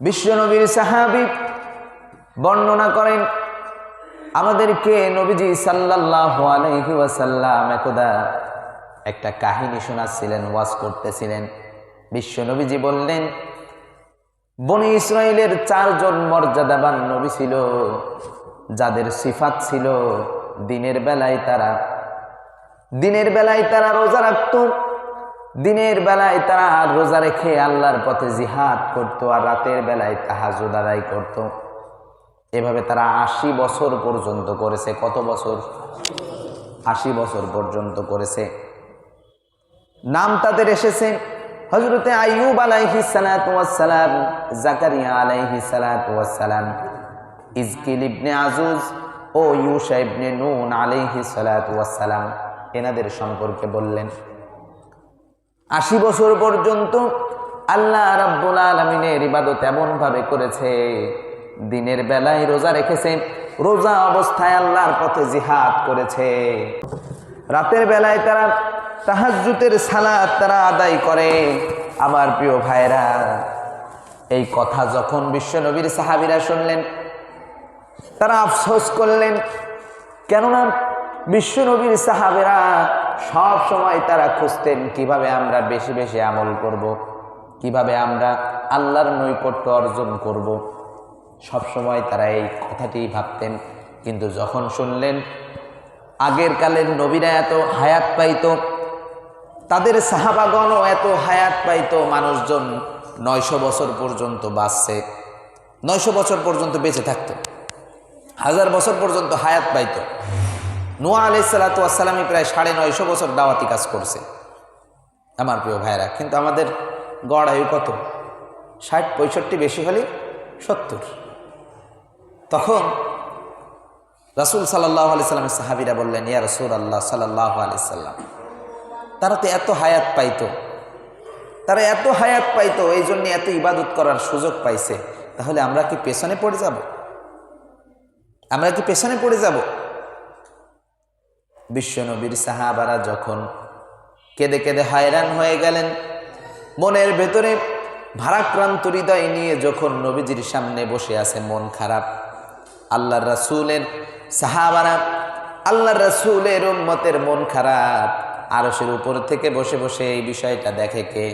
বিশ্বনবীর সাহাবি বর্ণনা করেন, আমাদেরকে নবীজি আলাইহি ওয়াসাল্লাম একদা একটা কাহিনী শোনাচ্ছিলেন, ওয়াজ করতেছিলেন। বিশ্ব নবীজি বললেন, বনি ইসরায়েলের চারজন মর্যাদাবান নবী ছিল, যাদের সিফাত ছিল দিনের বেলায় তারা, দিনের বেলায় তারা রোজা রাখত দিনের বেলায় তারা রোজা রেখে আল্লাহর পথে জিহাদ করত আর রাতের বেলায় তাহাজুদ আদায় করত। এভাবে তারা আশি বছর পর্যন্ত করেছে। কত বছর? আশি বছর পর্যন্ত করেছে। নাম তাদের এসেছে হজরতে আইয়ুব আলাইহি সালাম জাকারিয়া আলাইহি সালাম ইজকিল ইবনে আজুজ ও ইউসা ইবনে নুন আলাইহি সালাম এনাদের সম্পর্কে বললেন আশি বছর পর্যন্ত আল্লাহ রাব্বুল আলমিনের ইবাদত এমনভাবে করেছে, দিনের বেলায় রোজা রেখেছে, রোজা অবস্থায় আল্লাহর পথে জিহাদ করেছে। রাতের বেলায় তারা তাহাজ্জুতের সালাদ তারা আদায় করে। আমার প্রিয় ভাইরা এই কথা যখন বিশ্বনবীর সাহাবিরা শুনলেন, তারা আফসোস করলেন, কেননা বিশ্বনবীর সাহাবেরা সব সময় তারা খুঁজতেন, কীভাবে আমরা বেশি বেশি আমল করব। কীভাবে আমরা আল্লাহর নৈকট্য অর্জন করব। সব সময় তারা এই কথাটি ভাবতেন, কিন্তু যখন শুনলেন আগের কালের নবীরা এত হায়াত পাইত, তাদের সাহাবাগণও এত হায়াত পাইত, মানুষজন নয়শো বছর পর্যন্ত বাঁচছে, নয়শো বছর পর্যন্ত বেঁচে থাকতো, হাজার বছর পর্যন্ত হায়াত পাইত নোয়া আলি সালাতামই প্রায় সাড়ে নয়শো বছর দাওয়াতি কাজ করছে। আমার প্রিয় ভাইরা কিন্তু আমাদের গড় আয়ু কত? ষাট, পঁয়ষট্টি, বেশি হলে সত্তর। তখন রাসুল সাল্লাহ আলি সাল্লামের সাহাবিরা বললেন, ইয়া রসুল আল্লাহ সাল্লাহ আলি সাল্লাম, তারা তো এত হায়াত পাইতো, তারা এত হায়াত পাইতো, এই জন্য এত ইবাদত করার সুযোগ পাইছে, তাহলে আমরা কি পেছনে পড়ে যাব? আমরা কি পেছনে পড়ে যাব? বিশ্বনবীর সাহাবারা যখন কেঁদে কেঁদে হায়রান হয়ে গেলেন, মনের ভেতরে ভারাক্রান্ত হৃদয় নিয়ে যখন নবীজির সামনে বসে আছে মন খারাপ, আল্লাহর রাসুলের সাহাবারা আল্লাহর রাসুলের উম্মতের মন খারাপ আরসের উপর থেকে বসে বসে এই বিষয়টা দেখে কে?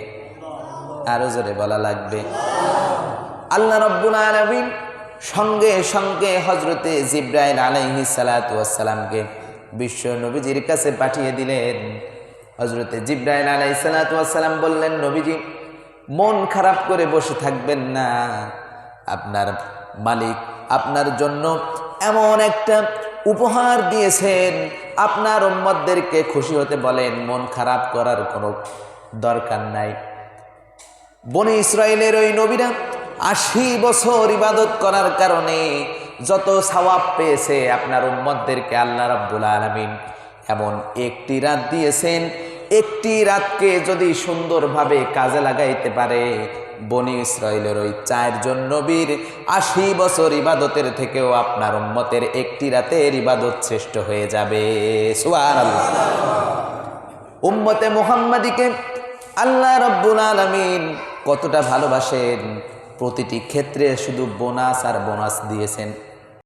আরও জোরে বলা লাগবে। আল্লাহ রব্বুল আলমিন সঙ্গে সঙ্গে হজরতে জিব্রাইল সালাতামকে বিশ্ব নবীজির কাছে পাঠিয়ে দিলেন। হজরতে জিব্রাইল আলাই সালাতাম বললেন, নবীজি, মন খারাপ করে বসে থাকবেন না। আপনার মালিক আপনার জন্য এমন একটা উপহার দিয়েছেন। আপনার উম্মদদেরকে খুশি হতে বলেন, মন খারাপ করার কোনো দরকার নাই। বনে ইসরায়েলের ওই নবীরা আশি বছর ইবাদত করার কারণে যত সওয়াব পেয়েছে আপনার উম্মদদেরকে আল্লাহ রাব্বুল আলমিন। এমন একটি রাত দিয়েছেন, একটি রাতকে যদি সুন্দরভাবে কাজে লাগাইতে পারে, বনি ইসরায়েলের ওই চারজন নবীর আশি বছর ইবাদতের থেকেও আপনার উম্মতের একটি রাতের ইবাদত শ্রেষ্ঠ হয়ে যাবে। উম্মতে মোহাম্মদীকে আল্লাহ রব্বুল আলমিন কতটা ভালোবাসেন, প্রতিটি ক্ষেত্রে শুধু বোনাস আর বোনাস দিয়েছেন।